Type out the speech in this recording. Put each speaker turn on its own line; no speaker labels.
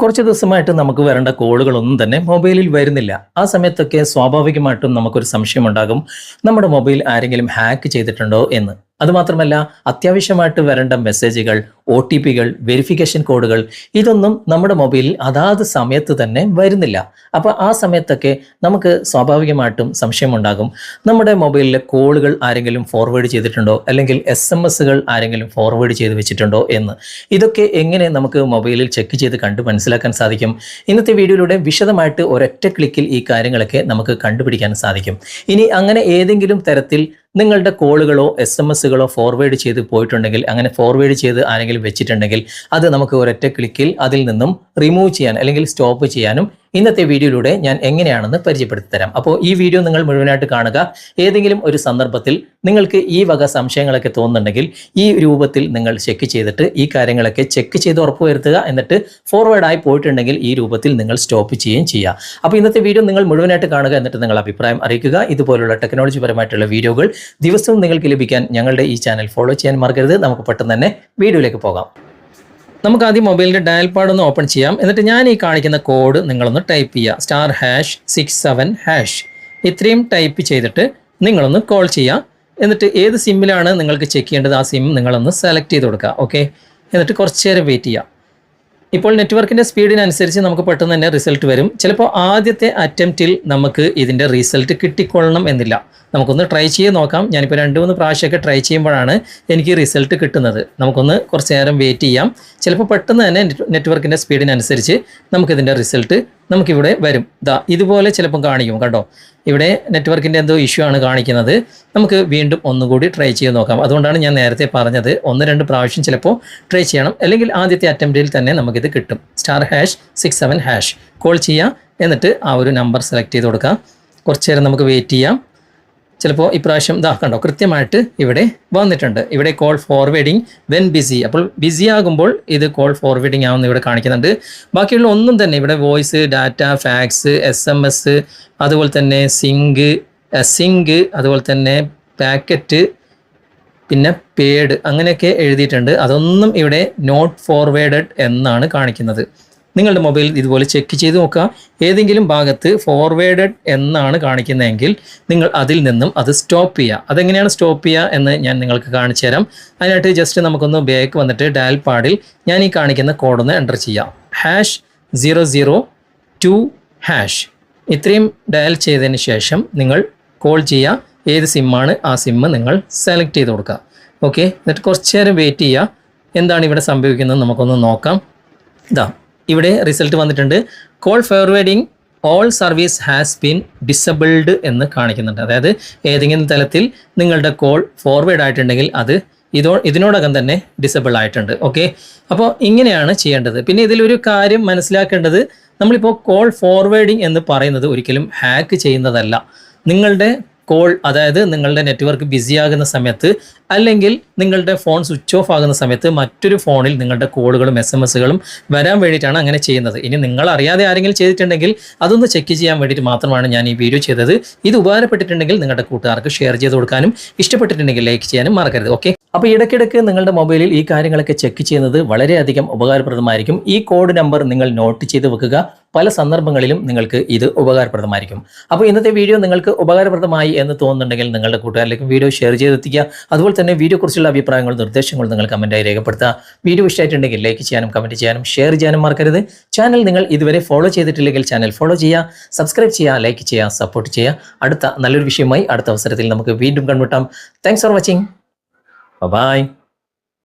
കുറച്ച് ദിവസമായിട്ട് നമുക്ക് വരേണ്ട കോളുകളൊന്നും തന്നെ മൊബൈലിൽ വരുന്നില്ല. ആ സമയത്തൊക്കെ സ്വാഭാവികമായിട്ടും നമുക്കൊരു സംശയമുണ്ടാകും. നമ്മുടെ മൊബൈൽ ആരെങ്കിലും ഹാക്ക് ചെയ്തിട്ടുണ്ടോ എന്ന്. അതുമാത്രമല്ല അത്യാവശ്യമായിട്ട് വരേണ്ട മെസ്സേജുകൾ ഒ ടി പികൾ വെരിഫിക്കേഷൻ കോഡുകൾ ഇതൊന്നും നമ്മുടെ മൊബൈലിൽ അതാത് സമയത്ത് തന്നെ വരുന്നില്ല. അപ്പോൾ ആ സമയത്തൊക്കെ നമുക്ക് സ്വാഭാവികമായിട്ടും സംശയമുണ്ടാകും. നമ്മുടെ മൊബൈലിലെ കോളുകൾ ആരെങ്കിലും ഫോർവേഡ് ചെയ്തിട്ടുണ്ടോ? അല്ലെങ്കിൽ എസ് എം എസുകൾ ആരെങ്കിലും ഫോർവേഡ് ചെയ്ത് വെച്ചിട്ടുണ്ടോ എന്ന്. ഇതൊക്കെ എങ്ങനെ നമുക്ക് മൊബൈലിൽ ചെക്ക് ചെയ്ത് കണ്ട് മനസ്സിലാക്കാൻ സാധിക്കും? ഇന്നത്തെ വീഡിയോയിലൂടെ വിശദമായിട്ട് ഒരൊറ്റ ക്ലിക്കിൽ ഈ കാര്യങ്ങളൊക്കെ നമുക്ക് കണ്ടുപിടിക്കാൻ സാധിക്കും. ഇനി അങ്ങനെ ഏതെങ്കിലും തരത്തിൽ നിങ്ങളുടെ കോളുകളോ എസ് എം എസുകളോ ഫോർവേഡ് ചെയ്ത് പോയിട്ടുണ്ടെങ്കിൽ അങ്ങനെ ഫോർവേഡ് ചെയ്ത് ആരെങ്കിലും വെച്ചിട്ടുണ്ടെങ്കിൽ അത് നമുക്ക് ഒരൊറ്റ ക്ലിക്കിൽ അതിൽ നിന്നും റിമൂവ് ചെയ്യാൻ അല്ലെങ്കിൽ സ്റ്റോപ്പ് ചെയ്യാനും ഇന്നത്തെ വീഡിയോയിലൂടെ ഞാൻ എങ്ങനെയാണെന്ന് പരിചയപ്പെടുത്തി തരാം അപ്പോൾ ഈ വീഡിയോ നിങ്ങൾ മുഴുവനായിട്ട് കാണുക. ഏതെങ്കിലും ഒരു സന്ദർഭത്തിൽ നിങ്ങൾക്ക് ഈ വക സംശയങ്ങളൊക്കെ തോന്നുന്നുണ്ടെങ്കിൽ ഈ രൂപത്തിൽ നിങ്ങൾ ചെക്ക് ചെയ്തിട്ട് ഈ കാര്യങ്ങളൊക്കെ ചെക്ക് ചെയ്ത് ഉറപ്പുവരുത്തുക എന്നിട്ട് ഫോർവേഡായി പോയിട്ടുണ്ടെങ്കിൽ ഈ രൂപത്തിൽ നിങ്ങൾ സ്റ്റോപ്പ് ചെയ്യുകയും ചെയ്യുക. അപ്പോൾ ഇന്നത്തെ വീഡിയോ നിങ്ങൾ മുഴുവനായിട്ട് കാണുക എന്നിട്ട് നിങ്ങൾ അഭിപ്രായം അറിയിക്കുക. ഇതുപോലുള്ള ടെക്നോളജി പരമായിട്ടുള്ള വീഡിയോകൾ ദിവസവും നിങ്ങൾക്ക് ലഭിക്കാൻ ഞങ്ങളുടെ ഈ ചാനൽ ഫോളോ ചെയ്യാൻ മറക്കരുത്. നമുക്ക് പെട്ടെന്ന് തന്നെ വീഡിയോയിലേക്ക് പോകാം. നമുക്ക് ആദ്യം മൊബൈലിന്റെ ഡയൽ പാഡ് ഒന്ന് ഓപ്പൺ ചെയ്യാം. എന്നിട്ട് ഞാൻ ഈ കാണിക്കുന്ന കോഡ് നിങ്ങളൊന്ന് ടൈപ്പ് ചെയ്യുക star hash six seven hash ഇത്രയും ടൈപ്പ് ചെയ്തിട്ട് നിങ്ങളൊന്ന് കോൾ ചെയ്യുക എന്നിട്ട് ഏത് സിമ്മിലാണ് നിങ്ങൾക്ക് ചെക്ക് ചെയ്യേണ്ടത് ആ സിം നിങ്ങളൊന്ന് സെലക്ട് ചെയ്ത് കൊടുക്കുക. ഓക്കെ എന്നിട്ട് കുറച്ച് നേരം വെയിറ്റ് ചെയ്യുക ഇപ്പോൾ നെറ്റ്വർക്കിന്റെ സ്പീഡിനനുസരിച്ച് നമുക്ക് പെട്ടെന്ന് തന്നെ റിസൾട്ട് വരും. ചിലപ്പോൾ ആദ്യത്തെ അറ്റംപ്റ്റിൽ നമുക്ക് ഇതിന്റെ റിസൾട്ട് കിട്ടിക്കൊള്ളണം എന്നില്ല. നമുക്കൊന്ന് ട്രൈ ചെയ്ത് നോക്കാം. ഞാനിപ്പോൾ രണ്ട് മൂന്ന് പ്രാവശ്യമൊക്കെ ട്രൈ ചെയ്യുമ്പോഴാണ് എനിക്ക് റിസൾട്ട് കിട്ടുന്നത്. നമുക്കൊന്ന് കുറച്ച് നേരം വെയിറ്റ് ചെയ്യാം. ചിലപ്പോൾ പെട്ടെന്ന് തന്നെ നെറ്റ്വർക്കിന്റെ സ്പീഡിനനുസരിച്ച് നമുക്കിതിന്റെ റിസൾട്ട് നമുക്കിവിടെ വരും. ദാ ഇതുപോലെ ചിലപ്പം കാണിക്കും കണ്ടോ? ഇവിടെ നെറ്റ്വർക്കിന്റെ എന്തോ ഇഷ്യൂ ആണ് കാണിക്കുന്നത്. നമുക്ക് വീണ്ടും ഒന്നുകൂടി ട്രൈ ചെയ്ത് നോക്കാം. അതുകൊണ്ടാണ് ഞാൻ നേരത്തെ പറഞ്ഞത് ഒന്ന് രണ്ട് പ്രാവശ്യം ചിലപ്പോൾ ട്രൈ ചെയ്യണം. അല്ലെങ്കിൽ ആദ്യത്തെ അറ്റംപ്റ്റിൽ തന്നെ നമുക്കിത് കിട്ടും. Star hash six seven hash call ചെയ്യാം. എന്നിട്ട് ആ ഒരു നമ്പർ സെലക്ട് ചെയ്ത് കൊടുക്കാം. കുറച്ച് നേരം നമുക്ക് വെയിറ്റ് ചെയ്യാം. ചിലപ്പോൾ ഇപ്രാവശ്യം ഇതാ കണ്ടോ കൃത്യമായിട്ട് ഇവിടെ വന്നിട്ടുണ്ട്. ഇവിടെ കോൾ ഫോർവേഡിങ് വെൻ ബിസി അപ്പോൾ ബിസി ആകുമ്പോൾ ഇത് കോൾ ഫോർവേഡിംഗ് ആവുന്ന ഇവിടെ കാണിക്കുന്നുണ്ട്. ബാക്കിയുള്ള ഒന്നും തന്നെ ഇവിടെ voice data fax S M S അതുപോലെ തന്നെ സിങ്ക് സിങ്ക് അതുപോലെ തന്നെ പാക്കറ്റ് പിന്നെ പേഡ് അങ്ങനെയൊക്കെ എഴുതിയിട്ടുണ്ട്. അതൊന്നും ഇവിടെ നോട്ട് ഫോർവേഡഡ് എന്നാണ് കാണിക്കുന്നത്. നിങ്ങളുടെ മൊബൈൽ ഇതുപോലെ ചെക്ക് ചെയ്ത് നോക്കുക. ഏതെങ്കിലും ഭാഗത്ത് ഫോർവേഡഡ് എന്നാണ് കാണിക്കുന്നതെങ്കിൽ നിങ്ങൾ അതിൽ നിന്നും അത് സ്റ്റോപ്പ് ചെയ്യുക. അതെങ്ങനെയാണ് സ്റ്റോപ്പ് ചെയ്യുക എന്ന് ഞാൻ നിങ്ങൾക്ക് കാണിച്ചു തരാം. അതിനായിട്ട് ജസ്റ്റ് നമുക്കൊന്ന് ബാക്ക് വന്നിട്ട് ഡയൽ പാഡിൽ ഞാൻ ഈ കാണിക്കുന്ന കോഡൊന്ന് എന്റർ ചെയ്യാം. Hash zero zero two hash ഇത്രയും ഡയൽ ചെയ്തതിന് ശേഷം നിങ്ങൾ കോൾ ചെയ്യുക. ഏത് സിമ്മാണ് ആ സിമ്മ് നിങ്ങൾ സെലക്ട് ചെയ്ത് കൊടുക്കുക. ഓക്കെ എന്നിട്ട് കുറച്ച് നേരം വെയിറ്റ് ചെയ്യുക. എന്താണ് ഇവിടെ സംഭവിക്കുന്നത് നമുക്കൊന്ന് നോക്കാം. ഇതാ. ഇവിടെ റിസൾട്ട് വന്നിട്ടുണ്ട്. Call forwarding all service has been disabled എന്ന് കാണിക്കുന്നുണ്ട്. അതായത് ഏതെങ്കിലും തലത്തിൽ നിങ്ങളുടെ കോൾ ഫോർവേഡ് ആയിട്ടുണ്ടെങ്കിൽ അത് ഇതോ ഇതിനോടകം തന്നെ ഡിസബിൾ ആയിട്ടുണ്ട്. ഓക്കെ അപ്പോൾ ഇങ്ങനെയാണ് ചെയ്യേണ്ടത്. പിന്നെ ഇതിലൊരു കാര്യം മനസ്സിലാക്കേണ്ടത് നമ്മളിപ്പോൾ കോൾ ഫോർവേഡിംഗ് എന്ന് പറയുന്നത് ഒരിക്കലും ഹാക്ക് ചെയ്യുന്നതല്ല. നിങ്ങളുടെ കോൾ അതായത് നിങ്ങളുടെ നെറ്റ്വർക്ക് ബിസി ആകുന്ന സമയത്ത് അല്ലെങ്കിൽ നിങ്ങളുടെ ഫോൺ സ്വിച്ച് ഓഫ് ആകുന്ന സമയത്ത് മറ്റൊരു ഫോണിൽ നിങ്ങളുടെ കോളുകളും എസ് എം എസുകളും വരാൻ വേണ്ടിയിട്ടാണ് അങ്ങനെ ചെയ്യുന്നത്. ഇനി നിങ്ങൾ അറിയാതെ ആരെങ്കിലും ചെയ്തിട്ടുണ്ടെങ്കിൽ അതൊന്ന് ചെക്ക് ചെയ്യാൻ വേണ്ടിയിട്ട് മാത്രമാണ് ഞാൻ ഈ വീഡിയോ ചെയ്തത്. ഇത് ഉപകാരപ്പെട്ടിട്ടുണ്ടെങ്കിൽ നിങ്ങളുടെ കൂട്ടുകാർക്ക് ഷെയർ ചെയ്ത് കൊടുക്കാനും ഇഷ്ടപ്പെട്ടിട്ടുണ്ടെങ്കിൽ ലൈക്ക് ചെയ്യാനും മറക്കരുത്. ഓക്കെ അപ്പോൾ ഇടയ്ക്കിടയ്ക്ക് നിങ്ങളുടെ മൊബൈലിൽ ഈ കാര്യങ്ങളൊക്കെ ചെക്ക് ചെയ്യുന്നത് വളരെയധികം ഉപകാരപ്രദമായിരിക്കും. ഈ കോഡ് നമ്പർ നിങ്ങൾ നോട്ട് ചെയ്ത് വെക്കുക. പല സന്ദർഭങ്ങളിലും നിങ്ങൾക്ക് ഇത് ഉപകാരപ്രദമായിരിക്കും. അപ്പോൾ ഇന്നത്തെ വീഡിയോ നിങ്ങൾക്ക് ഉപകാരപ്രദമായി എന്ന് തോന്നുന്നുണ്ടെങ്കിൽ നിങ്ങളുടെ കൂട്ടുകാരിലേക്ക് വീഡിയോ ഷെയർ ചെയ്തെത്തിക്കുക. അതുപോലെ തന്നെ വീഡിയോ കുറിച്ചുള്ള അഭിപ്രായങ്ങളും നിർദ്ദേശങ്ങളും നിങ്ങൾ കമന്റായി രേഖപ്പെടുത്തുക. വീഡിയോ ഇഷ്ടമായിട്ടുണ്ടെങ്കിൽ ലൈക്ക് ചെയ്യാനും കമന്റ് ചെയ്യാനും ഷെയർ ചെയ്യാനും മറക്കരുത്. ചാനൽ നിങ്ങൾ ഇതുവരെ ഫോളോ ചെയ്തിട്ടില്ലെങ്കിൽ ചാനൽ ഫോളോ ചെയ്യുക. സബ്സ്ക്രൈബ് ചെയ്യുക ലൈക്ക് ചെയ്യുക സപ്പോർട്ട് ചെയ്യുക. അടുത്ത നല്ലൊരു വിഷയമായി അടുത്ത അവസരത്തിൽ നമുക്ക് വീണ്ടും കണ്ടുമുട്ടാം. Thanks for watching Bye bye.